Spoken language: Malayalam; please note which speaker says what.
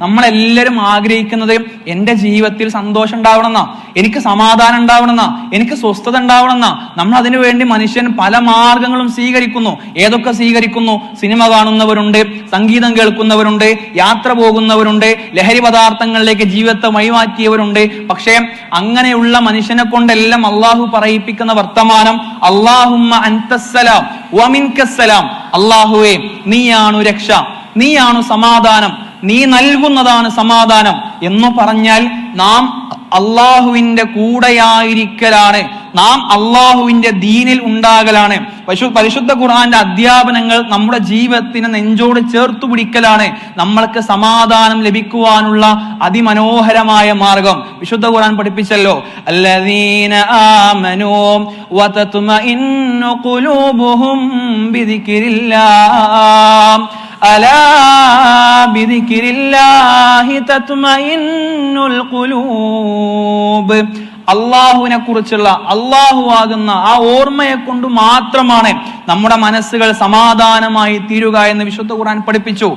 Speaker 1: നമ്മളെല്ലാവരും ആഗ്രഹിക്കുന്നത് എന്റെ ജീവിതത്തിൽ സന്തോഷം ഉണ്ടാവണമെന്നാ എനിക്ക് സമാധാനം ഉണ്ടാവണമെന്നാ എനിക്ക് സ്വസ്ഥത ഉണ്ടാവണമെന്നാ. നമ്മൾ അതിനു വേണ്ടി മനുഷ്യൻ പല മാർഗങ്ങളും സ്വീകരിക്കുന്നു. ഏതൊക്കെ സ്വീകരിക്കുന്നു? സിനിമ കാണുന്നവരുണ്ട് സംഗീതം കേൾക്കുന്നവരുണ്ട് യാത്ര പോകുന്നവരുണ്ട് ലഹരി പദാർത്ഥങ്ങളിലേക്ക് ജീവിതത്തെ വഴിമാറ്റിയവരുണ്ട്. പക്ഷേ അങ്ങനെയുള്ള മനുഷ്യനെ കൊണ്ടെല്ലാം അള്ളാഹു പറയിപ്പിക്കുന്ന വർത്തമാനം അള്ളാഹുമ്മ അൻതസ്സലാം അള്ളാഹുവേ നീയാണു രക്ഷ നീയാണു സമാധാനം. നീ നൽകുന്നതാണ് സമാധാനം എന്ന് പറഞ്ഞാൽ നാം അള്ളാഹുവിന്റെ കൂടെയായിരിക്കലാണ്. നാം അള്ളാഹുവിന്റെ ദീനിൽ ഉണ്ടാകലാണ്. പശു പരിശുദ്ധ ഖുർആന്റെ അധ്യാപനങ്ങൾ നമ്മുടെ ജീവിതത്തിന് നെഞ്ചോട് ചേർത്തു പിടിക്കലാണ്. നമ്മൾക്ക് സമാധാനം ലഭിക്കുവാനുള്ള അതിമനോഹരമായ മാർഗം. വിശുദ്ധ ഖുർആൻ പഠിപ്പിച്ചല്ലോ. അല്ലദീന ആമനൂ വതത്മഇന്നു الله تطمئن القلوب അള്ളാഹുവിനെ കുറിച്ചുള്ള അള്ളാഹു ആകുന്ന ആ ഓർമ്മയെ കൊണ്ട് മാത്രമാണ് നമ്മുടെ മനസ്സുകൾ സമാധാനമായി തീരുക എന്ന് വിശുദ്ധ ഖുർആൻ പഠിപ്പിച്ചു.